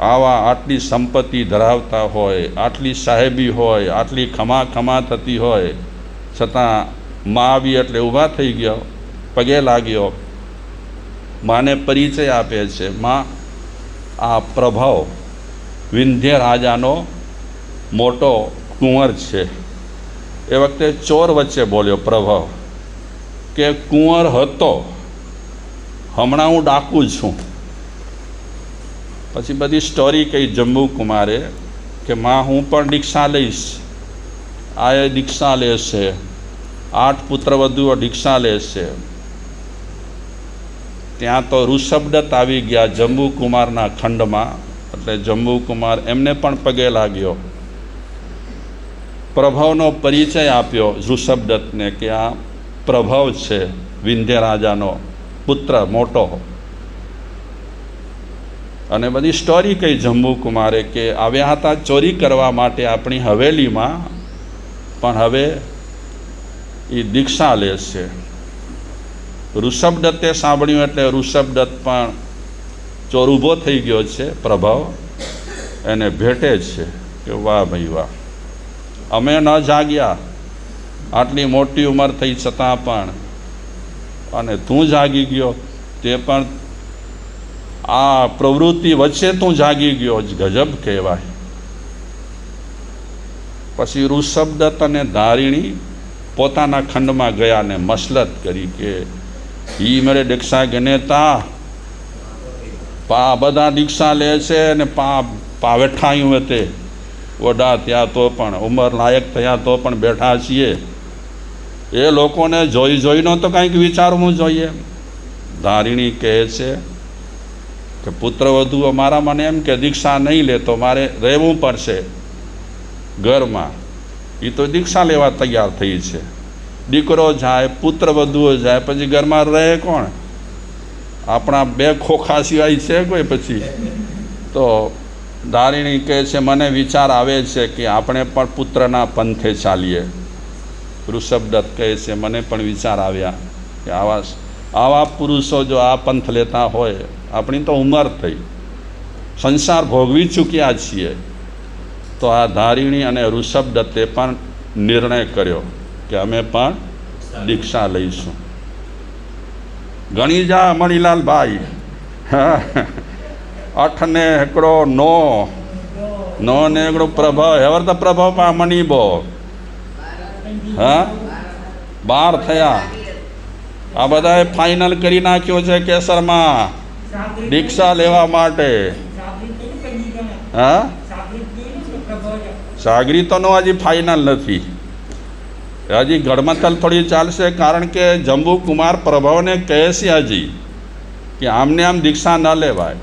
આવા આટલી સંપત્તિ ધરાવતા હોય, આટલી સાહેબી હોય, આટલી ખમા ખમા થતી હોય, છતાં મા આવી એટલે ઊભા થઈ ગયો, પગે લાગ્યો. માને પરિચય આપે છે માં, આ પ્રભાવ વિંધ્ય રાજાનો મોટો કુંવર છે. એ વખતે ચોર વચ્ચે બોલ્યો, પ્રભાવ, કે કુંવર હતો, હમણાં હું ડાકુ છું. પછી બધી સ્ટોરી કહી જમ્મુ કુમારે કે, માં, હું પણ દીક્ષા લઈશ. આ એ દીક્ષા લેશે આઠ પુત્રવધુઓ દીક્ષા લેશે ત્યાં તો ઋષભદત્ત આવી ગયા જંબુકુમારના કુમારના ખંડમાં. એટલે જંબુકુમાર કુમાર એમને પણ પગે લાગ્યો. પ્રભાવનો પરિચય આપ્યો ઋષભદત્તને કે, આ પ્રભાવ છે વિંધ્ય રાજાનો પુત્ર, મોટો. અને બધી સ્ટોરી કહી જમ્મુ કુમારે કે આવ્યા હતા ચોરી કરવા માટે આપણી હવેલીમાં, પણ હવે એ દીક્ષા લે છે. ઋષભદત્તે સાંભળ્યું એટલે ઋષભદત્ત પણ ચોર ઊભો થઈ ગયો છે, પ્રભાવ, એને ભેટે છે કે વાહ ભાઈ વાહ. અમે ન જાગ્યા, આટલી મોટી ઉંમર થઈ છતાં પણ, અને તું જાગી ગયો, તે પણ આ પ્રવૃત્તિ વચ્ચે તું જાગી ગયો જ ગજબ કહેવાય. પછી ઋષભદત્ત અને ધારિણી પોતાના ખંડમાં ગયા ને મસલત કરી કે, ઈ મેરે દીક્ષા ગનેતા, પા બધા દીક્ષા લે છે અને પા પા વેઠાયું તે. ઓડા ત્યાં તો પણ, ઉંમર લાયક થયા તો પણ બેઠા છીએ. એ લોકોને જોઈ જોઈનો તો કંઈક વિચારવું જોઈએ. ધારિણી કહે છે કે પુત્રવધુ અમારા મને એમ કે દીક્ષા નહીં લે તો મારે રહેવું પડશે ઘરમાં. એ તો દીક્ષા લેવા તૈયાર થઈ છે. દીકરો જાય પુત્રવધુઓ જાય, પછી ઘરમાં રહે કોણ? આપણા બે ખોખા સિવાય છે કોઈ પછી? તો ધારિણી કહે છે, મને વિચાર આવે છે કે આપણે પણ પુત્રના પંથે ચાલીએ. ઋષભદત્ત કહે છે, મને પણ વિચાર આવ્યા કે આવા આવા પુરુષો જો આ પંથ લેતા હોય, આપણી તો ઉંમર થઈ. સંસાર ભોગવી ચૂક્યા છીએ. તો આ ધારિણી અને ઋષભદત્તે પણ નિર્ણય કર્યો કે અમે પણ દીક્ષા લઈશું. ગણીજા મણિલાલભાઈ મણીલાલભાઈ હા અઠ ને એકડો નો નો ને એકડો પ્રભાવ હેવર તો પ્રભાવ પણ મણિબો હા? બાર થયા. આ બધાએ ફાઇનલ કરી નાખ્યો છે કેસરમાં. દીક્ષા લેવા માટે. હા? સાગરીતોનો હજી ફાઇનલ નથી. હજી ગડમથલ થોડી ચાલશે કારણ કે જંબુ કુમાર પ્રભાવને કહે છે હજી કે આમને આમ દીક્ષા ન લેવાય.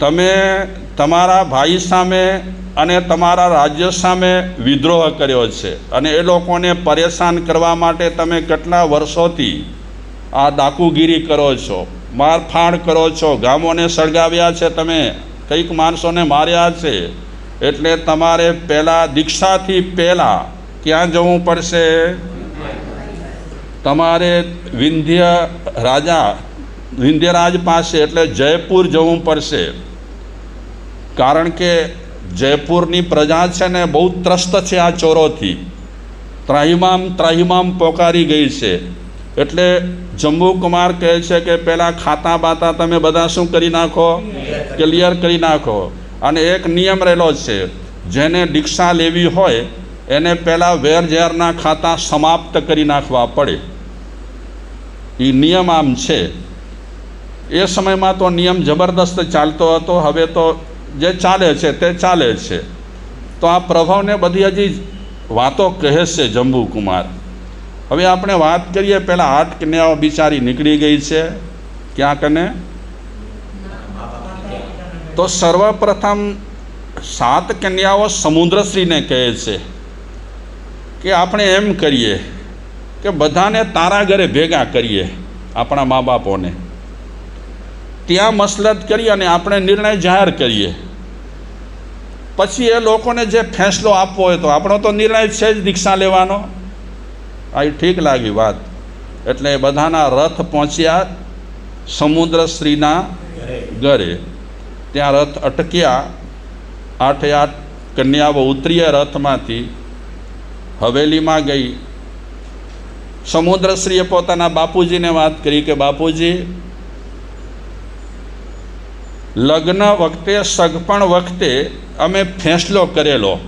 તમે તમારા ભાઈ સામે અને તમારા રાજ્ય સામે વિદ્રોહ કર્યો છે અને એ લોકોને પરેશાન કરવા માટે તમે કેટલા વર્ષોથી આ ડાકુગીરી કરો છો, મારફાડ કરો છો, ગામોને સળગાવ્યા છે તમે, કંઈક માણસોને માર્યા છે. એટલે તમારે પહેલાં દીક્ષાથી પહેલાં ક્યાં જવું પડશે? તમારે વિંધ્ય રાજા, વિંધ્યરાજ પાસે એટલે જયપુર જવું પડશે. કારણ કે જયપુરની પ્રજા છે ને બહુ ત્રસ્ત છે આ ચોરોથી. ત્રાહિમામ ત્રાહિમામ પોકારી ગઈ છે. એટલે જમ્મુ કુમાર કહે છે કે પહેલાં ખાતા બાતા તમે બધા શું કરી નાખો? ક્લિયર કરી નાખો. અને એક નિયમ રહેલો છે, જેને દીક્ષા લેવી હોય, એને પહેલાં વેર ઝેરના ખાતા સમાપ્ત કરી નાખવા પડે. એ નિયમ આમ છે. એ સમયમાં તો નિયમ જબરદસ્ત ચાલતો હતો, હવે તો જે ચાલે છે તે ચાલે છે. તો આ પ્રભાવને બધી હજી વાતો કહે છે જંબુકુમાર. હવે આપણે વાત કરીએ પહેલાં આઠ કન્યાઓ બિચારી નીકળી ગઈ છે ક્યાં કને તો સર્વપ્રથમ સાત કન્યાઓ સમુદ્રશ્રીને કહે છે કે આપણે એમ કરીએ કે બધાને તારા ઘરે ભેગા કરીએ, આપણા મા બાપોને. ત્યાં મસલત કરી અને આપણે નિર્ણય જાહેર કરીએ. પછી એ લોકોને જે ફેંસલો આપવો હોય તો આપણો તો નિર્ણય છે જ દીક્ષા લેવાનો. આ ઠીક લાગી વાત. એટલે બધાના રથ પહોંચ્યા સમુદ્રશ્રીના ઘરે. ત્યાં રથ અટક્યા. આઠે આઠ કન્યાઓ ઉતરીએ રથમાંથી. હવેલીમાં ગઈ. સમુદ્રશ્રીએ પોતાના બાપુજીને વાત કરી કે, બાપુજી લગ્ન વખતે, સગપણ વખતે અમે ફેંસલો કરેલો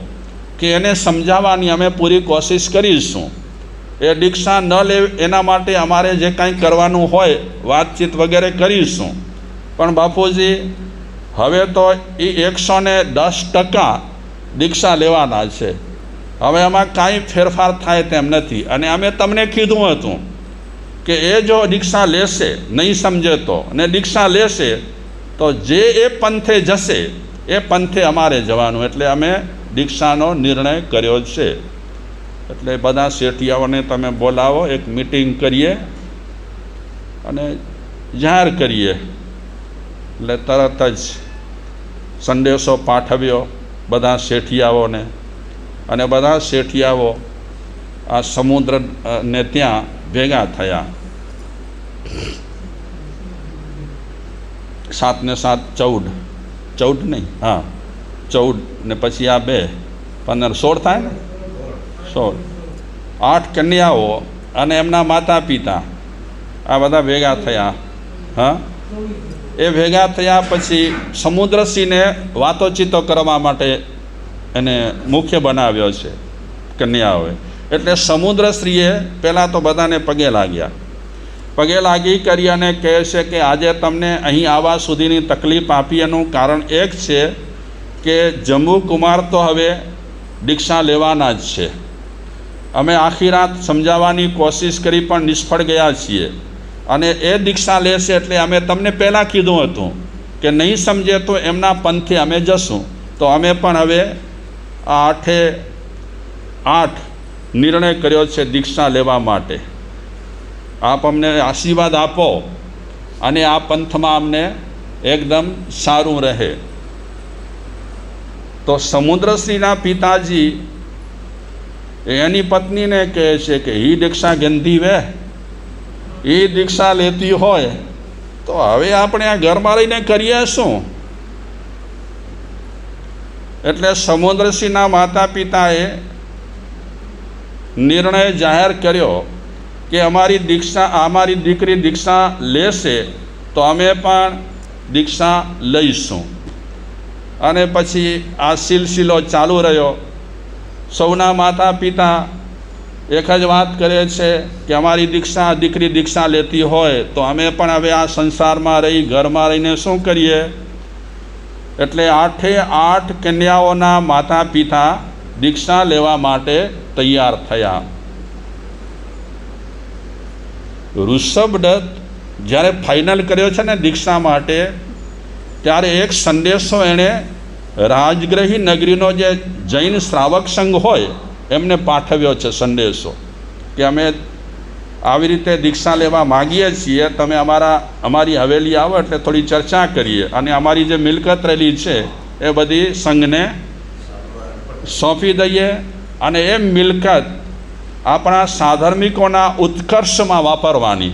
કે એને સમજાવવાની અમે પૂરી કોશિશ કરીશું. એ દીક્ષા ન લે એના માટે અમારે જે કાંઈ કરવાનું હોય, વાતચીત વગેરે કરીશું. પણ બાપુજી, હવે તો એ એકસો ને દસ ટકા દીક્ષા લેવાના છે. હવે એમાં કાંઈ ફેરફાર થાય તેમ નથી. અને અમે તમને કીધું હતું કે એ જો દીક્ષા લેશે, નહીં સમજે તો. અને દીક્ષા લેશે તો જે એ પંથે જશે, એ પંથે અમારે જવાનું. એટલે અમે દીક્ષાનો નિર્ણય કર્યો છે. એટલે બધા શેઠિયાઓને તમે બોલાવો, એક મિટિંગ કરીએ અને જાહેર કરીએ. એટલે તરત જ સંદેશો પાઠવ્યો બધા શેઠિયાઓને. અને બધા શેઠિયાઓ આ સમુદ્રને ત્યાં ભેગા થયા. સાત ને સાત ચૌદ. ચૌદ નહીં, હા. ચૌદ ને પછી આ બે. પંદર, સોળ થાય ને? સોળ. આઠ કન્યાઓ અને એમના માતા પિતા આ બધા ભેગા થયા. હા? એ ભેગા થયા પછી સમુદ્રસિંહને વાતોચીતો કરવા માટે એને મુખ્ય બનાવ્યો છે કન્યાઓએ. એટલે સમુદ્રશ્રીએ પહેલાં તો બધાને પગે લાગ્યા. પગે લાગી કરી અને કહે છે કે આજે તમને અહીં આવવા સુધીની તકલીફ આપી એનું કારણ એક છે કે જમ્મુ કુમાર તો હવે દીક્ષા લેવાના જ છે. અમે આખી રાત સમજાવવાની કોશિશ કરી પણ નિષ્ફળ ગયા છીએ અને એ દીક્ષા લેશે એટલે અમે તમને પહેલાં કીધું હતું કે નહીં સમજે તો એમના પંથે અમે જશું. તો અમે પણ હવે આઠે આઠ નિર્ણય કર્યો છે દીક્ષા લેવા માટે. આપ અમને આશીર્વાદ આપો અને આ પંથમાં અમને એકદમ સારું રહે. તો સમુદ્રશ્રીના પિતાજી એની પત્નીને કહે છે કે એ દીક્ષા ગંધી વે. એ દીક્ષા લેતી હોય તો હવે આપણે આ ઘરમાં રહીને કરીએ શું? એટલે સમુદ્રસિંહના માતા પિતાએ નિર્ણય જાહેર કર્યો કે અમારી દીક્ષા, અમારી દીકરી દીક્ષા લેશે તો અમે પણ દીક્ષા લઈશું. અને પછી આ સિલસિલો ચાલુ રહ્યો. સૌના માતા પિતા એક જ વાત કરે છે કે અમારી દીક્ષા દીકરી દીક્ષા લેતી હોય તો અમે પણ હવે આ સંસારમાં રહી, ઘરમાં રહીને શું કરીએ? એટલે આઠે આઠ કન્યાઓના માતા પિતા દીક્ષા લેવા માટે તૈયાર થયા. ઋષભદત્ત જ્યારે ફાઇનલ કર્યો છે ને દીક્ષા માટે, ત્યારે એક સંદેશો એણે રાજગ્રહી નગરીનો જે જૈન શ્રાવક સંઘ હોય, એમને પાઠવ્યો છે સંદેશો કે અમે આવી રીતે દીક્ષા લેવા માગીએ છીએ, તમે અમારા, અમારી હવેલી આવો એટલે થોડી ચર્ચા કરીએ. અને અમારી જે મિલકત રહેલી છે, એ બધી સંઘને સોંપી દઈએ. અને એ મિલકત આપણા સાધર્મિકોના ઉત્કર્ષમાં વાપરવાની.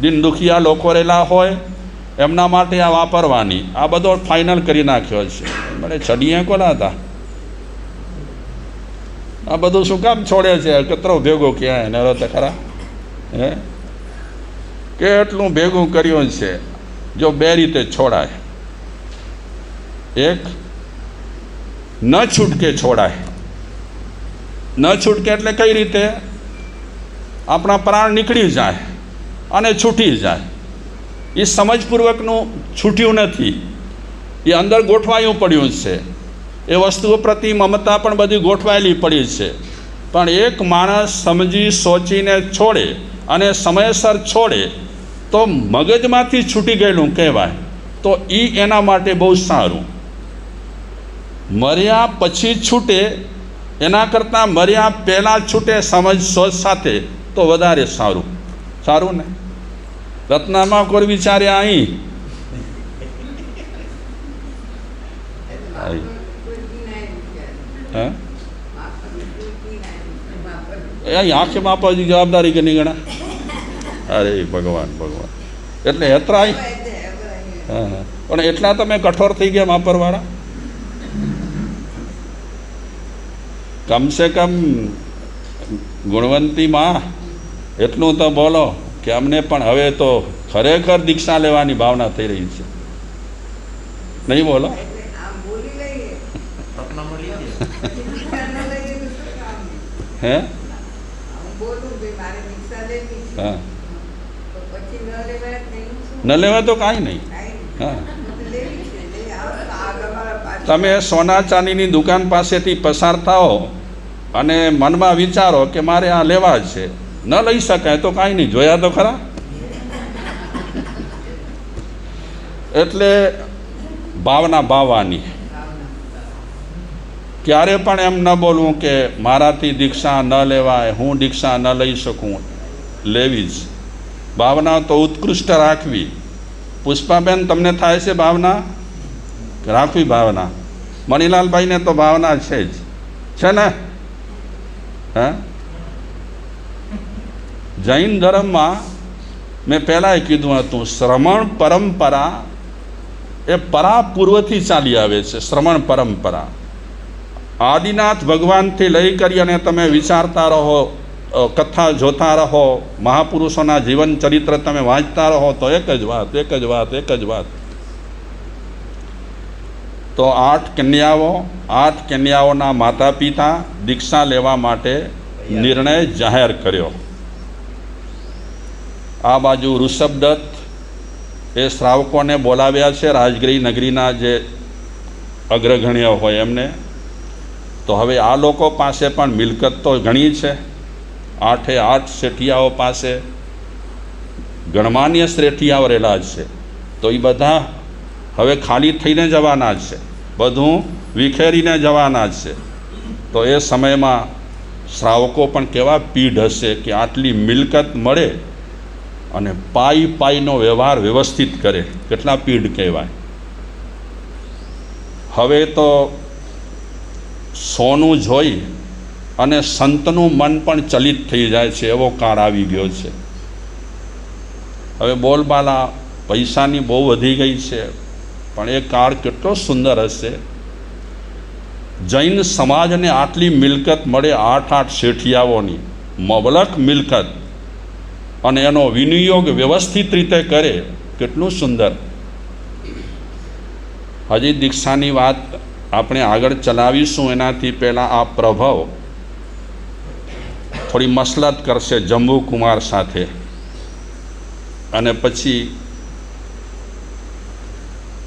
દિન દુખિયા લોકો રહેલા હોય, એમના માટે આ વાપરવાની. આ બધો ફાઇનલ કરી નાખ્યો છે. મને છડીએ કોના હતા? આ બધું શું કામ છોડે છે? કતરો ભેગો ક્યાં એને? તો ખરા. હે? કેટલું ભેગું કર્યું છે, જો બે રીતે છોડાય. એક, ન છૂટકે છોડાય. ન છૂટકે એટલે કઈ રીતે? આપણા પ્રાણ નીકળી જાય અને છૂટી જાય. એ સમજપૂર્વકનું છૂટ્યું નથી. એ અંદર ગોઠવાયું પડ્યું છે. એ વસ્તુઓ પ્રતિ મમતા પણ બધી ગોઠવાયેલી પડી છે. પણ એક માણસ સમજી, સોચીને છોડે અને સમયસર છોડે તો મગજમાંથી છૂટી ગયેલું કહેવાય. તો એ એના માટે બહુ સારું. મર્યા પછી છૂટે, એના કરતાં મર્યા પહેલાં છૂટે સમજ સોચ સાથે તો વધારે સારું. સારું ને? રત્નામાં કોઈ વિચારે અહીં અહીં. હે? એ અહીં આંખે માપવાની જવાબદારી કે નહીં ગણા? અરે ભગવાન ભગવાન. એટલે હેતરાય? હા હા. પણ એટલા તમે કઠોર થઈ ગયા માપરવાળા? કમસે કમ ગુણવંતી માં એટલું તો બોલો કે અમને પણ હવે તો ખરેખર દીક્ષા લેવાની ભાવના થઈ રહી છે. નહીં બોલો? હે? હું. ન લેવા તો કાંઈ નહીં. હા. તમે સોના ચાંદીની દુકાન પાસેથી પસાર થાઓ અને મનમાં વિચારો કે મારે આ લેવા છે. ન લઈ શકાય તો કાંઈ નહીં, જોયા તો ખરા. એટલે ભાવના ભાવવાની ક્યારે પણ એમ ન બોલવું કે મારાથી દીક્ષા ન લેવાય, હું દીક્ષા ન લઈ શકું, લેવી જ. ભાવના તો ઉત્કૃષ્ટ રાખવી. પુષ્પાબેન, તમને થાય છે ભાવના? રાખવી ભાવના. મણિલાલભાઈને તો ભાવના છે જ. છે ને? હે? જૈન ધર્મમાં મેં પહેલાંય કીધું હતું, શ્રમણ પરંપરા એ પરા પૂર્વથી ચાલી આવે છે, શ્રમણ પરંપરા. આદિનાથ ભગવાનથી લઈ કરી અને તમે વિચારતા રહો કથા જોતા રહો, મહાપુરુષોના જીવન ચરિત્ર તમે વાંચતા રહો, તો એક જ વાત, એક જ વાત, એક જ વાત. તો આઠ કન્યાઓ, આઠ કન્યાઓના માતા પિતા દીક્ષા લેવા માટે નિર્ણય જાહેર કર્યો. આ બાજુ ઋષભદત્ત એ શ્રાવકોને બોલાવ્યા છે, રાજગીરી નગરીના જે અગ્રગણ્ય હોય એમને. તો હવે આ લોકો પાસે પણ મિલકત તો ઘણી છે. આઠે આઠ શેઠિયાઓ પાસે ગણમાન્ય શ્રેઠિયાઓ રહેલા જ છે. તો એ બધા હવે ખાલી થઈને જવાના જ છે. બધું વિખેરીને જવાના જ છે. તો એ સમયમાં શ્રાવકો પણ કેવા પીઢ હશે કે આટલી મિલકત મળે અને પાઈ પાઈનો વ્યવહાર વ્યવસ્થિત કરે, કેટલા પીડ કહેવાય? હવે તો સોનું જોઈ અને સંતનું મન પણ ચલિત થઈ જાય છે, એવો કાળ આવી ગયો છે. હવે બોલબાલા પૈસાની બહુ વધી ગઈ છે, પણ એ કાળ કેટલો સુંદર હશે. જૈન સમાજને આટલી મિલકત મળે આઠ આઠ શેઠિયાઓની મબલક મિલકત અને એનો વિનિયોગ વ્યવસ્થિત રીતે કરે, કેટલું સુંદર. હજી દીક્ષાની વાત આપણે આગળ ચલાવીશું, એનાથી પહેલાં આ પ્રભાવ થોડી મસલત કરશે જંબુ કુમાર સાથે. અને પછી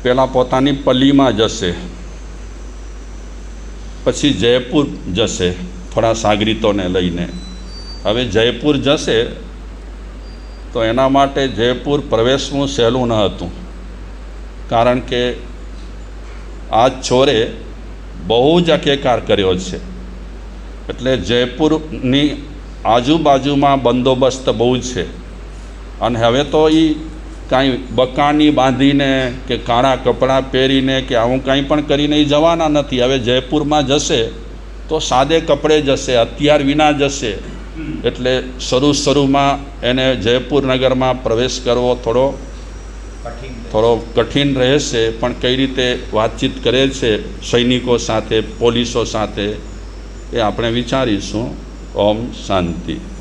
પહેલાં પોતાની પલ્લીમાં જશે. પછી જયપુર જશે, થોડા સાગરીતોને લઈને. હવે જયપુર જશે તો એના માટે જયપુર પ્રવેશવું સહેલું ન હતું. કારણ કે આ ચોરે બહુ જ અકેકાર કર્યો છે. એટલે જયપુરની આજુબાજુમાં બંદોબસ્ત બહુ છે. અને હવે તો એ કાંઈ બકાની બાંધીને કે કાળા કપડાં પહેરીને કે આવું કાંઈ પણ કરીને એ જવાના નથી. હવે જયપુરમાં જશે તો સાદે કપડે જશે હથિયાર વિના જશે. એટલે શરૂ શરૂમાં એને જયપુર નગરમાં પ્રવેશ કરવો થોડો થોડો કઠિન રહેશે પણ કઈ રીતે વાતચીત કરે છે સૈનિકો સાથે પોલીસો સાથે એ આપણે વિચારીશું. ઓમ શાંતિ.